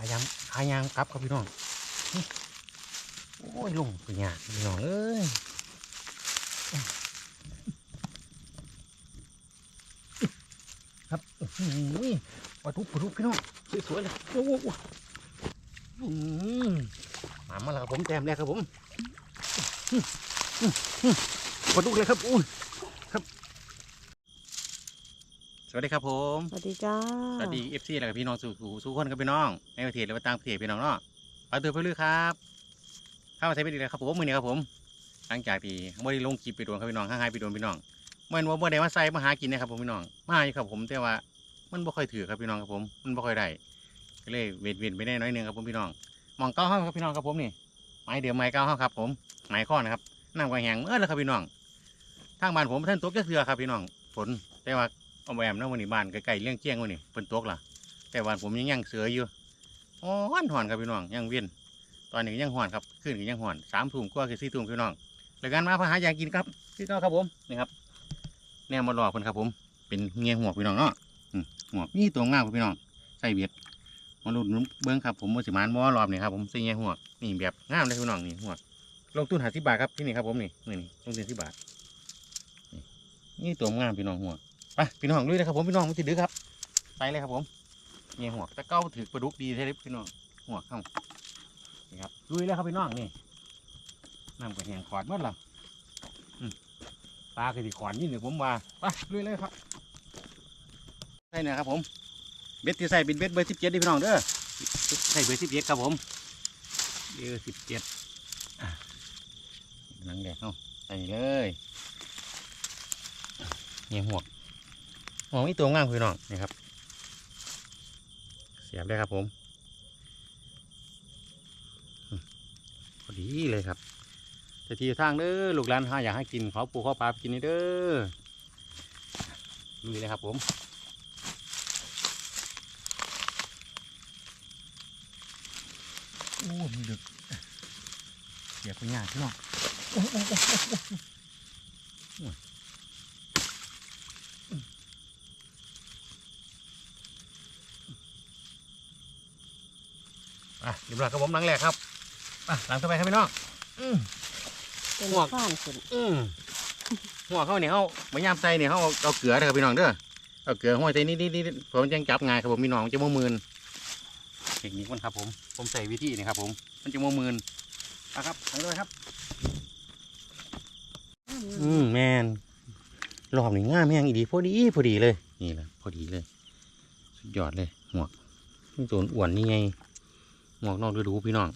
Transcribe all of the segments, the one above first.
ายางขายางกลับครับพี่น้องโอ้ยลงไปยากพี่น้องเอ้ยครับโอ้โหปลาทุกปลาทุกพี่น้องสวยๆเลยโอ้โหมามาแล้วครับผมแต้มแรกครับผมอืมอืมอืมปลาทุกเลยครับอุ้ยครับ ส วัสดีครับผมสวัสดีจ้าสวัสดีเอฟซีแล้วก็พี่น้องสู่สู่สู่คนกับพี่น้องในประเทศและต่างประเทศพี่น้องเนาะปลาตัวไปลือครับข้าวมาใช้ไปดีแล้วครับผมมือนี้ครับผม หลังจากที่ไม่ได้ลงคลิปไปโดนครับพี่น้องห่างหายไปโดนพี่น้องเมื่อวันเมื่อใดมาใส่มาหากินนะครับผมพี่น้องมาอยู่ครับผมแต่ว่ามันบ่ค่อยถือครับพี่น้องครับผมมันบ่ค่อยได้ก็เลยเวียนเวียนไปได้น้อยหนึงครับผมพี่น้องมองเก้าห้าครับพี่น้องครับผมนี่ไม้เดือไม้เก้าห้าครับ ผมไม้ข้อนะครับน้ำกระแหงเมื่อแล้วครับพี่น้องทางบ้านผมท่านตกแค่เสือครับพี่น้องฝนแต่ว่าเอาแอมนะวันนี้บ้านใกล้ๆเลี้ยงเจี้ยงวันนี้เป็นตกล่ะ แต่วันผมยังยังเสืออยู่อ๋อนหอนครับพี่น้องยังเวียนตอนนี้ยังหอนครับขึ้นยังหอนสามทุ่มกว่าคือสี่ทุ่มพี่น้องแล้วกันมาพาหาอยางกินครับพี่น้องครับผมนี่ครับแนวมารอคนครับผม เป็นเงี้ยหัวพี่น้องเนาะหัวนี่ตัวง่าพี่น้องใส่เบียดมาลุ้นเบิ้องครับผมมือสิมานมอรอบนี่ครับผมใส่เงี้ยหัวนี่แบบง่ามเลยพี่น้องนี่หัวลงทุนหาสิบบาทครับที่นี่ครับผมนี่นี่ลงทุนสิบบาทนี่ตัวง่ามพี่น้องหัว ไปพี่น้องลุยเลยครับผมพี่น้องมันจะดื้อครับไปเลยครับผมเงี้ยหัวตะเก้าถือปลาดุกดีใช่ไหมพี่น้องหัวเข้านี่ครับลุยเลยครับพี่น้องนี่น้ำกระแหงขอดหมดและอืมปลาคือที่ขอดนี่หนึ่งผมว่าไปลุยเลยครับใช่เนี่ยครับผมเบ็ดที่ใส่เป็นเบ็ดเบอร์สิบเจ็ดพี่น้องเด้อใส่เบอร์สิบเจ็ดครับผมเบอร์สิบเจ็ดนังแดกเข้าใส่เลยเงี้ยหัว มองนี่ตัวงามพี่น้องนี่ครับ เสียบได้ครับผมอืมพอดีเลยครับ แต่ทีทางเด้อลูกหลานหาอยากให้กินขอปูขอปลาไปกินนี่เด้อลุยเลยครับผมโอ้มันดึกเสียบไปยากพี่น้อง อ้โอ้โอ้โอ้อะเรียบร้อยครับผมหลังแรกครับอะหลังต่อไปครับพี่น้องอืม เป็นหมวก ข้านขึ้นอืมหัวเข้าเนี่ยเขาไม่ยามใส่เนี่ยเขาเอาเอาเกลือนะครับพี่น้องเด้อเอาเกลือห้อยใส่นิดนิดนิดผมจังจับง่ายครับผมพี่น้องมันจะมือมืนเทคนิคมันครับ ผมผมใส่วิธีนี่ครับ ผมมันจะมือมืนอะครับหลังต่อไปครับ อืมแมนรอบนี้ง่ามแห้งอีดีพอดีพอดีเลย นี่แหละพอดีเลย สุดยอดเลยหมวกนี่ตัวอ้วนนี่ไง หมวกนอกฤดูพี่น้อง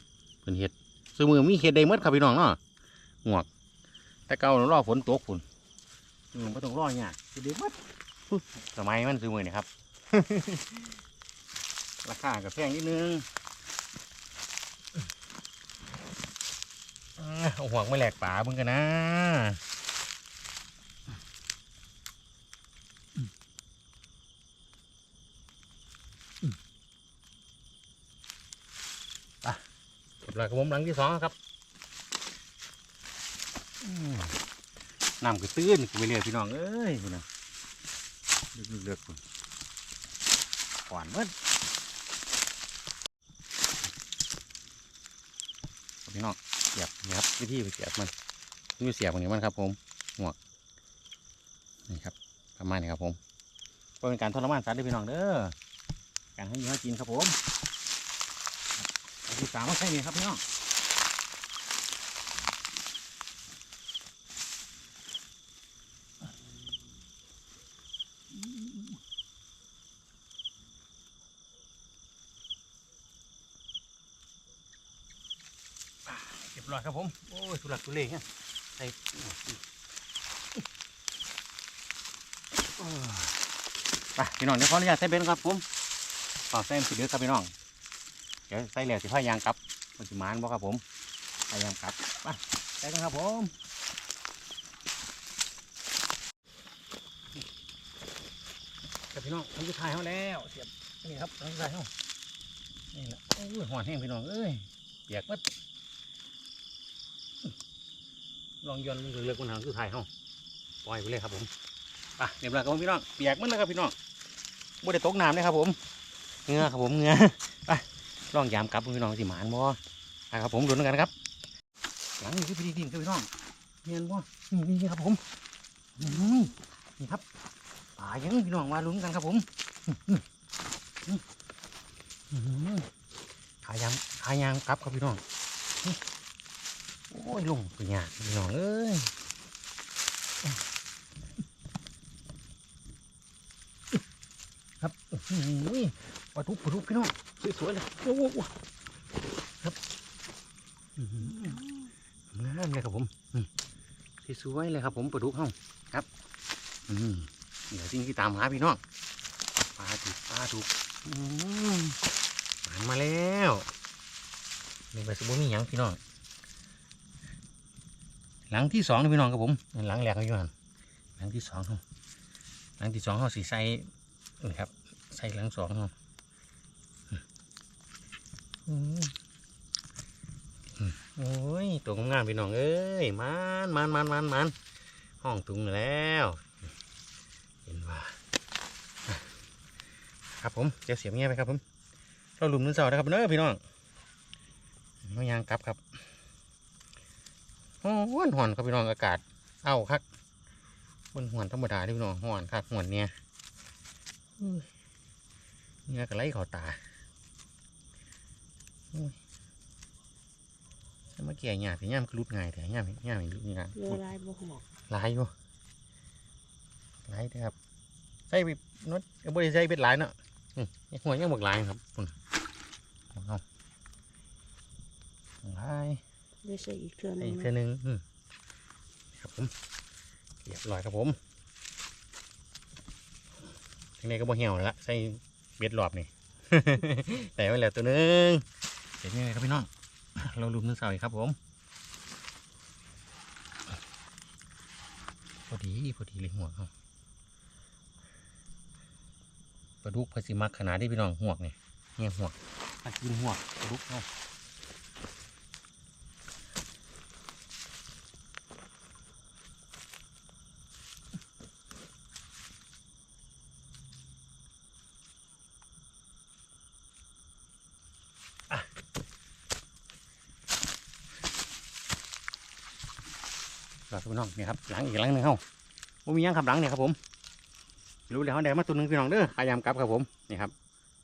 เป็นเห็ดซื้อมือมีเห็ดได้หมดครับพี่น้องเนาะหมวก แต่เก่าเรารอฝนตกฝุ่นอืมไม่ต้องรอเนี่ยเห็ดได้หมดอุ๊ยสมัยมันซื้อมือนี่ครับ ราคากับแพงนิดนึงอ่าเอาหวกมาแหลกป่าเบิ่งกันนะ เรียบร้อยครับผมหลังที่สองครับน้ำก็ตื้นกูไปเรื่อยพี่น้องเอ้ยคุณนะเลือกเลือกคุณขวานเมื่พี่น้องเสียบนี่ครับวิธีไปเสียบมันนี่เสียบตรงนี้มันครับ ผมหมวกนี่ครับประมาณนี้ครับผมเพื่อเป็นการทรมานสัตว์ด้วยพี่น้องเด้อการให้ยีให้กินครับผม มีสามก็ใช่นี่ครับพี่น้องเรียบร้อยครับผม โอ้ยทุลักทุเลเนี่ยใส่ไปพี่น้องเดี๋ยวขออนุญาตใส่เบนครับผมขอใส่สีเดือดครับพี่น้อง ดี๋ยวใส่เหลวสิพายางกลับมันสิมานบ่ครับผมพายางกลับไปใส่กันครับผมกับพี่น้องทำสุดท้ายเขาแล้วเสียบนี่ครับทำสุดท้ายเขานี่แหละโอ้ยหวานแห้งพี่น้องเอ้ยเปียกมัดลองย้อนเลือกๆคนทางสุดท้ายเขาปล่อยไปเลยครับผมไปเรียบร้อยครับผมพี่น้องเปียกมัดแล้วครับพี่น้องบ่ได้ตกน้ำเลยครับผมเหงือครับผมเหงือไป ลองยามกลับพี่น้องสิหมานบ่ครับผมลุ้นกันครับ หลังนี้คือพอดีดินครับพี่น้องเนียนบ่นี่ครับผมนี่ครับป่ายังพี่น้องมาลุ้นกันครับผมขายามขายามกลับครับพี่น้องโอ้ยลงไปยากพี่น้องเอ้ยครับโอ้โห ปลาทุกปลาทุกพี่น้องสวยๆเลยโอ้โหครับงามเลยครับผมสวยๆเลยครับผมปลาทุกเฮ้าครับเดี๋ยวสิ่งที่ตามหาพี่น้องปลาถูกปลาถูกอืมหมามาแล้วนี่ใบสมุนมีหยังพี่น้องหลังที่สองนะพี่น้องครับผมหลังแรกเขาอยู่หันหลังที่สองหลังที่สองเขาสีใส่นี่ครับใส่หลังสองเขา โอ้ยตัวงามพี่น้องเอ้ยมันมันมันมันมันห้องตุงแล้วเห็นว่าอะครับผมเจะเสียบเงี้ยไปครับผมเราหลุมนื้อเสานะครับเน้อพี่น้องมายางกลับครับโอ้หอนหอนครับพี่น้องอากาศเอ้าคักบนหอนธรรมดาที่พี่น้องหอนคักหอนเนี่ยเนี่ยก็ไลเข่าตา อุ้ยจะมาเกี่ยหยาดแต่ย่ามกรุดง่ายแต่ย่ามย่ามนี่นี่นะเรือลายบ่หมอกหลายอยู่หลายเด้อครับใส่ไปนดก็บ่ได้ใส่เป็ดหลายเนาะอืมหัวยังหมกหลายครับคุณเอาหลายเรือใส่อีกเครื่องหใส่นึอีงกเท่านึงอืมครับผมเรียบร้อยครับผมทีนี้ก็บ่เหี่ยวแล้วละใส่เบ็ดรอบนี่ แต่ไว้แล้วตัวหนึง เป็นยังไงครับพี่น้อง เราลุมนึกเสาอีกครับผม พอดีพอดีเลยหัวเขาปลาดุกพาสิมักขนาดที่พี่น้องหวกเนี่ยเนี่ยหวกมากินหวกปลาดุกเนาะ น้องนี่ครับหลังอีกหลังหนึงเขาบ่มีหยังขับหลังเนี่ยครับผมรู้แล้วเขาได้มาตัวหนึงพี่น้องเด้อพยายามกลับครับผมนี่ครับ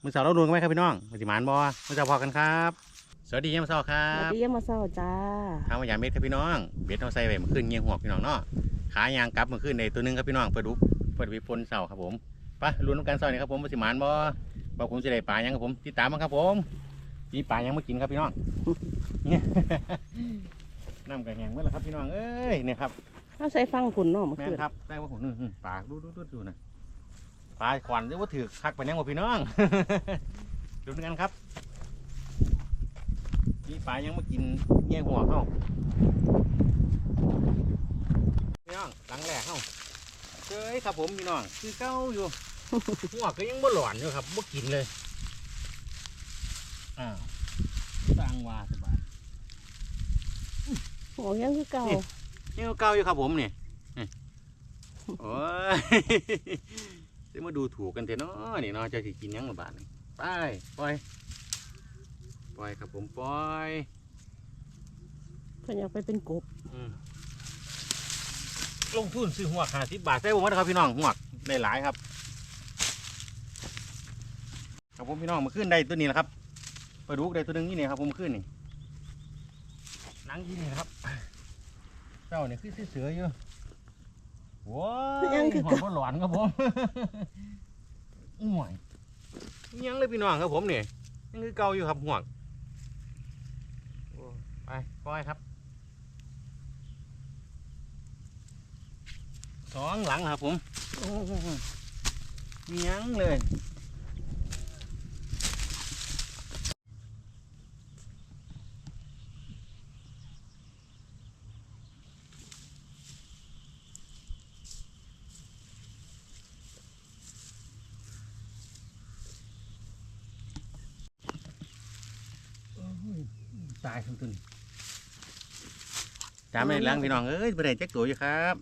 มือเสาเราดูกันไหมครับพี่น้องมือสิหมานบอมือเสาพอกันครับ สวัสดียามเสาครัสวัสบดียามมาเศร้าจ้าทางมายามเบ็ดครับพี่น้องเบ็ดเราใส่ไว้เมื่อคืนเงี้ยหัวพี่น้องเนาะขายางกลับเมื่อคืนในตัวหนึงครับพี่น้องปลาดุกเปิดวิปนเสาครับผมไปลุ้นนำกันเสานี่ครับผมมือสิหมานบอบอกผมจะได้ปลายังครับผมติดตามมาครับผมมีปลายังมากินครับพี่น้องเนี่ยน้ำกระแหงเมื่อไรครับพี่น้องเอ้ยเนี่ยครับถ้าใส่ฟังผุนเนาะเมื่อแม่คืนนครับได้ว่าผมนึงปลาดูดูดูดูนะปลาขวัญเรียกว่าถือคักไปแน่หมดพี่น้อง ดูกันครับนี่ปลายังมากินเงี้ยหัวเข้าพี่น้องหลังแรกเข้าเจ้ยครับผมพี่น้องคือเก้าอยู่ หัวก็ยังบ่หลอนอยู่ครับบ่กินเลยอ้าวสร้างว่าสบาย โอ้ยังคือเก่านี่นี่ก็เก้าอยู่ครับผมนี่นี่โอ้ยจะมาดูถูกกันเถอะเนาะนี่เนาะเจะสิกินหยังละบาทนี่ไปปล่อยปล่อยครับผมปล่อยเพิ่นอยากไปเป็นกบอืมลงทุนซื้อหัวห้าสิบบาทใส่ผมว่าครับพี่น้องหัวได้หลายครับครับผมพี่น้องมาขึ้นได้ตัวนี้แหละครับปลาดุกได้ตัวหนึงนี่เนี่ยครับผมขึ้นนี่ หลังที่นี่นะครับเจ้าเนี่ยคือเสืออยู่ว้ายหัวบ่หลอนครับผมห่วยยังเลยพี่น้องครับผมเนี่ยยังคือเก่าอยู่ครับห่วงโอ้ไปปล่อยครับสองหลังครับผมโอ้โหมียังเลยตายทั้งตัวนี้จาไม่ได้ล้างพี่น้องเอ้ยไม่ได้แจ็คตัวอยู่ครับ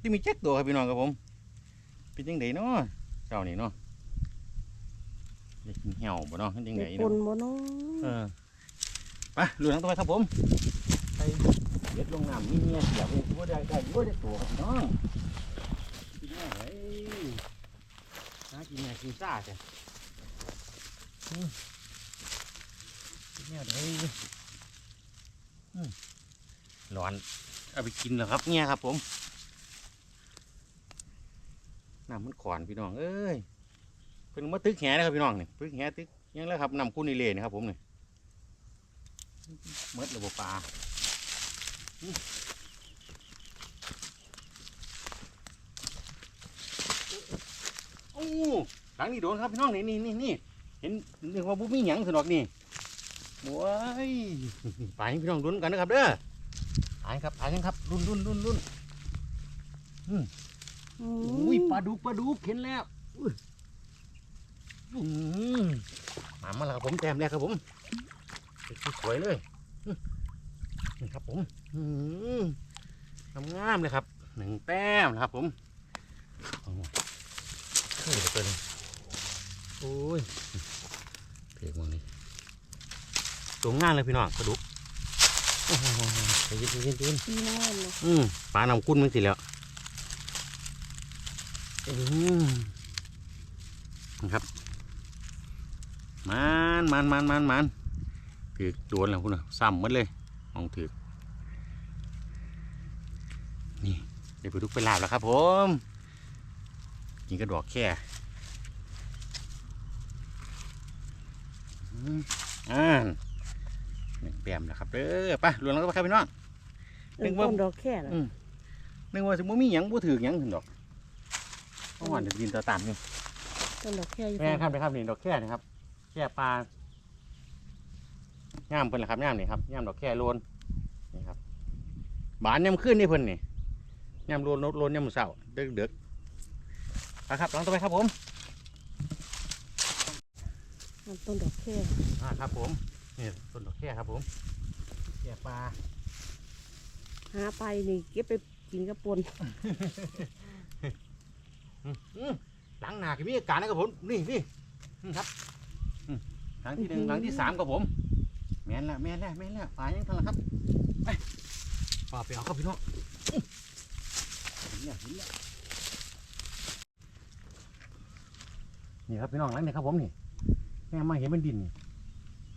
ที่มีแจ็คตัวครับพี่น้องครับผมเป็นยังไงเนาะเจ้านี่เนาะได้กินเหี่ยวบ่เนาะจังไงได้เนาะปนบ่เนาะเออไปลุยน้องตัวไปครับผมไปเด็ดลงน้ำมีเมียเสียบเลยว่าได้ได้ว่าได้ตัวครับพี่น้องกินแม่เฮ้ยหากินแม่กินซ่าจ้ะ อืมกินแม่เฮ้ยอืมร้อนเอาไปกินแล้วครับเนี่ยครับ ผมน้ำมันขอนพี่น้องเอ้ยเพิ่นมาตึกแหนะครับพี่น้องนี่ตึกแหตึกยังแล้วครับนำกุ้นนี่เลนครับ ผมนี่มดระบบปลาอื้อโอ้หลังนี่โดนครับพี่น้องนี่นี่นี่นี่เห็นนึกว่าบุมีหยังสนอกนี่ โอ้ยไปพี่น้องรุนกันนะครับเด้อไปครับไปกันครับรุนรุนรุนรุนอืมอุ้ยปลาดุกปลาดุกเห็นแล้วอุ้ยอืมมามาแล้วครับผมแต้มแล้วครับผมสวยๆเลยนี่ครับผมอืมงามๆเลยครับหนึ่งแต้มนะครับผมโอ้โหเท่เหลือเกินโอ้ยเพียกมองนี่ ตัวงามเลยพี่น้องกระดุกโอ้โหใจเย็นใจเย็นใจเย็นพี่น้องเนาะอืมปลาหนำกุ้นมันสิแล้วอืมนะครับ มันมันมันมันมันถือโดนแล้วคุณน่ะซ้ำหมดเลยมองถือนี่เดี๋ยวไปดูไปลาบแล้วครับผมกินกระดอกแค่อืมอ่าน หนึ่งแปมแล้วครับเด้อไปรวมแล้วก็ไปครับพี่น้อง นึกว่า ต้นดอกแค่น่ะอืมนึกว่าสมมติมีหยังบ่ถือหยังถึงดอกเมื่อวานจะกินตาตามนี่ต้นดอกแค่อยู่แม่ครับนะครับนี่ดอกแค่นะครับแค่ปลาย่ามเพิ่นละครับย่ามนี่ครับย่ามดอกแค่โลนนี่ครับบานย่ำขึ้นนี่เพิ่นนี่ย่ำโลนโลนย่ำมื้อเช้าเด็กเด็กๆไปครับลองต่อไปครับผม ต้นดอกแค่ อ่าครับผม นี่ต้นดอกแค่ครับผมแค่ปลาหาไปนี่เก็บไปกินกับปนอืมอืมหลังหนาก็มีอาการนะครับผมนี่นี่นี่ครับอืมหลังที่หนึ่งหลังที่สามครับผม แม่นแล้วแม่นแล้วแม่นแล้วปลายังทันละครับไปปลาไปเอาครับพี่น้องอื้อเห็นแล้วเห็นแล้วนี่ครับพี่น้องหลังนี้ครับผมนี่แม่มาเห็นมันดินนี่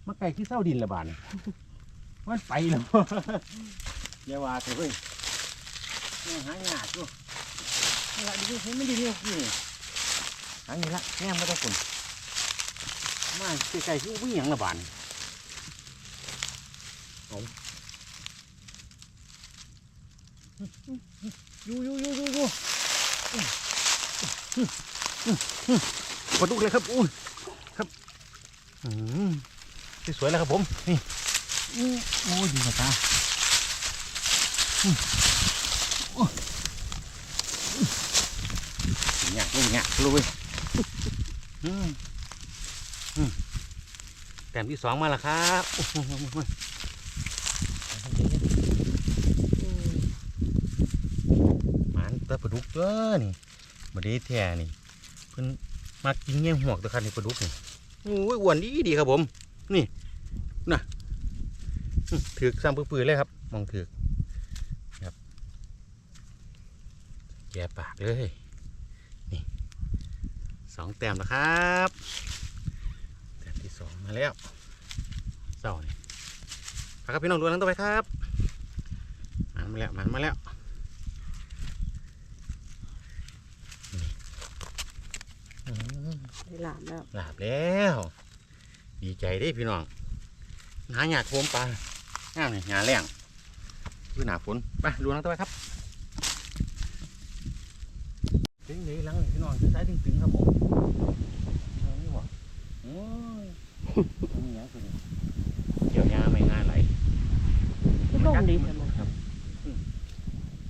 มาไก่ที่เศร้าดินละบาดนมันไปแล้วอย่าว่าเถอะเว้ยแม่หายากอยู่นี่ละดิเห็นมันดินเนี่ยนี่หลังนี้ละแม่ไม่ต้องฝนมาไก่ที่วิ่งหยังละบาดนอยู่อยู่อยู่อยู่อยู่ปลาดุกเลยครับอุ้ยครับอืม สวยๆแล้วครับผม นี่โอ้ยดีมาตาอืมโอ้ยหยักลูกหยักลูกเว้ยแต้มที่สองมาแล้วครับหมหมันตัวปลาดุกตัวนี่บไดีแท้นี่เพิ่นมากินเงี้ยหวกตัวคันในปลาดุกนี่โอ้ยอ้วนดีดีครับผม นี่น่ะอื้อถือกซ้ำปื้อๆเลยครับ มองถือกครับแย่ปากเลย นี่สองแต้มแล้วครับแต้มที่สองมาแล้วเศร้านี่ไปครับพี่น้องดูนังต่อไปครับมันมาแล้วมันมาแล้วอืมได้หลามแล้วหลาบแล้ว ดีใจเด้พี่น้องหาหยาดโคมปลาง่ามเลยหาแรงคือหนาฝนไปดูนังตัวไปครับถึงนี้หลังนี่พี่น้องจะใช้ถึงถึงๆครับผมเอานี่บ่โอ้ยมีหยังคือนี่เกี่ยวยาไม่ง่ายไหลคือลงดีแต่มันครับอืม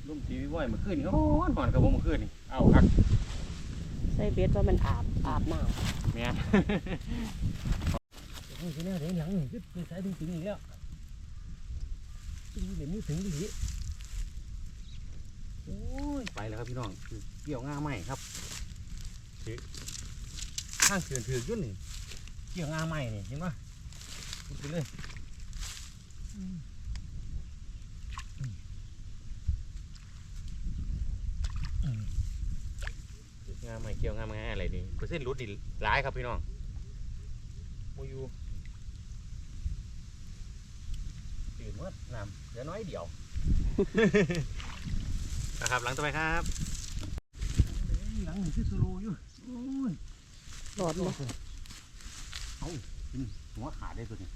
ลุ่มทีวีว่อยเมื่อคืนนี่โอ้ยหอนครับผมเมื่อคืนนี่เอาครับใส่เบ็ดว่ามันอาบอาบน้แม่น นี่คือแนวเดี๋ยวหลังนี่คือคือสายถึงถึงอีกแล้วถึงเดี๋ยวนี้ถึงดีโอ้ยไปแล้วครับพี่น้องคือเกี่ยวง่าไหมครับถือข้างเถื่อนถือยุ่นนี่เกี่ยวงาใหม่นี่เห็นปะขุดไปเลยงาใหม่เกี่ยวงาใหม่อะไรนี่เปอร์เซ็นต์รุดดิหลายครับพี่น้องโมยูตื่น เมื่อน้ำเหลือน้อยเดียว นะครับ หลังต่อไปครับหลังที่สุโรอยู่โอ้ยหลอดบ่เอากินหัวขาดได้ตัวนี้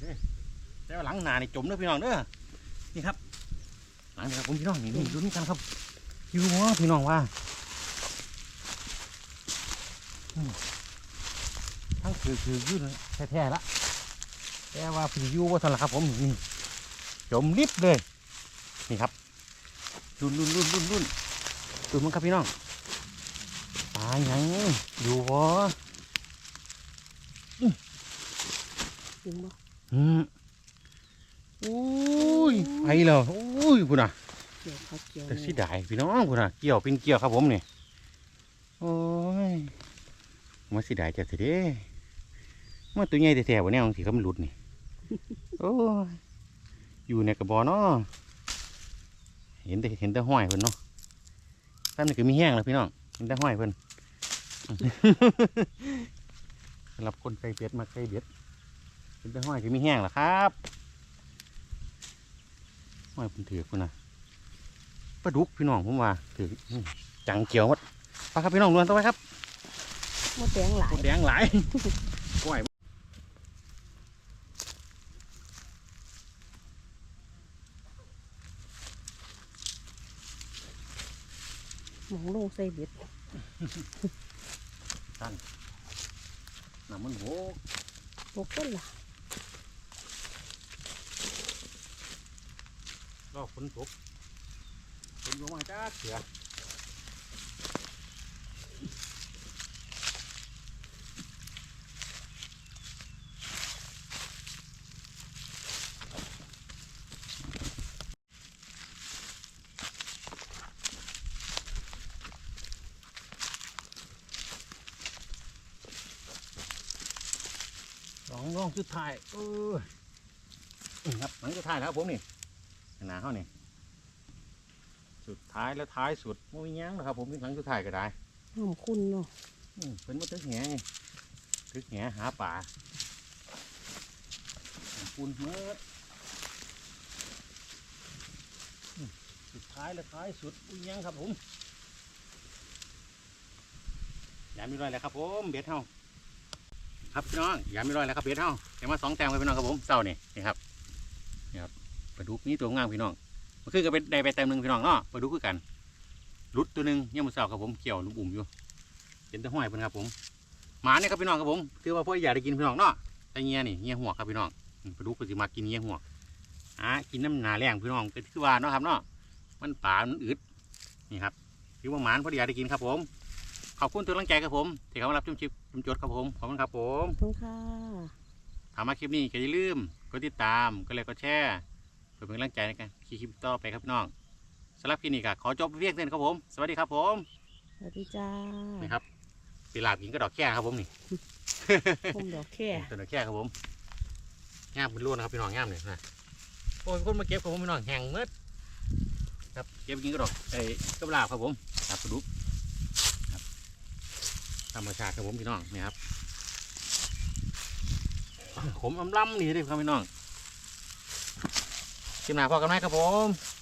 เด้แต่ว่าหลังหนานี่จมเด้อพี่น้องเด้อนี่ครับ หลังนี้ครับผมพี่น้องนี่นี่ดูนี่กันครับอยู่หัวพี่น้องว่าอืมทั้ง คือคือยืดแท้ๆละแต่ว่าผีอยู่ว่าทันละครับผมนี่จมลิบเลย นี่ครับรุ่นรุ่นรุ่นรุ่นรุ่นดูมันครับพี่น้องตายยังอยู่บ่จริงบ่อืมอุ้ยไปแล้วอุ้ยพุ่นน่ะเกี่ยวเขาเกี่ยวแต่สิได้พี่น้องพุ่นน่ะเกี่ยวเป็นเกี่ยวครับผมนี่โอ้ยมาสิได้จะสิเด้ มาตัวใหญ่แท้ๆบ่แน่ของสิเขามันหลุดนี่โอ้ยอยู่ในกระบอกเนาะเห็นแต่เห็นแต่ห้อยเพิ่นเนาะท่านนี่ก็มีแห้งแล้วพี่น้องเห็นแต่ห้อยเพิ่นสำหรับคนไก่เป็ดมาไก่เบ็ดเห็นแต่ห้อยก็มีแห้งแล้วครับห้อยเพิ่นถือพุ่นน่ะปลาดุกพี่น้องผมว่าถืออื้อจังเกี่ยวหมดไปครับพี่น้องรวนต่อไปครับมดแดงหลายหมดแดงหลาย กล้วย หม องลงใส่เบ็ดน้ำมันโหบกต้นล่ะรอฝนตกฝนลงมาจ้าเสือ ลองลองสุดท้ายเออนี่ครับหลังสุดท้ายแล้วครับผมนี่หนาเขานี่สุดท้ายและท้ายสุดโมยยังนะครับ ผมเป็นครั้งสุดท้ายก็ได้หอมคุณเนาะอืมเป็นมาตึกแหไงตึกแหหาป่าปูนเมื่ออืมสุดท้ายและท้ายสุดโมยยังครับผมยามมีรอยแล้วครับผมเบ็ดเฮา ครับพี่น้องยามมีรอยแล้วครับเบ็ดเฮาเดี๋ยวมาสองแต้มครับพี่น้องครับผมเศร้านี่นี่ครับนี่ครับปลาดุกนี่ตัวงามพี่น้องมันคือก็เป็นได้ไปเต็มหนึ่งพี่น้องเนาะไปดูคือกันรุดตัวหนึ่งยังมือเสาครับผมเกี่ยวลูกอุ่มอยู่เห็นต่ห้อยเพิ่นครับผมหมาเนี่ยครับพี่น้องครับผมถือว่าพ่ออยากได้กินพี่น้องเนาะแต่เงี้ยนี่เงี้ยหัวครับพี่น้องอืมไปดูก็สิมากินเงี้ยหัวอ่ากินน้ำหนาแรงพี่น้องก็คือว่าเนาะครับเนาะมันป่ามันอึดนี่ครับถือว่าหมานพอดีอยากได้กินครับผม ขอบคุณทุกกำลังใจครับผมที่เขามารับชมชิปชมจดครับผมขอบคุณครับผมขอบคุณค่ะถามมาคลิปนี้ก็อย่าลืมกดติดตามก็เลยก็แชร์เพื่อเป็นกำลังใจในการคลิปต่อไปครับพี่น้องสำหรับคลิปนี้ก็ขอจบเพียงเท่านี้ครับผมสวัสดีครับผมสวัสดีจ้านี่ครับปีลาบกินก็ดอกแค่ครับผมนี่ผมดอกแค่ต้นดอกแค่ครับผมงามเป็นล้วนนะครับพี่น้องงามเลยนะโอ้ยคนมาเก็บครับผมพี่น้องแห้งเมื่อครับเก็บกินก็ดอกไอ้ก็ลาบครับผมลาบปลาดุกครับธ รรมชาติครับผมพี่น้องนี่ครับผมอำลำนี่เลยครับพี่น้องคลิปหน้าพอกันไหมครับผม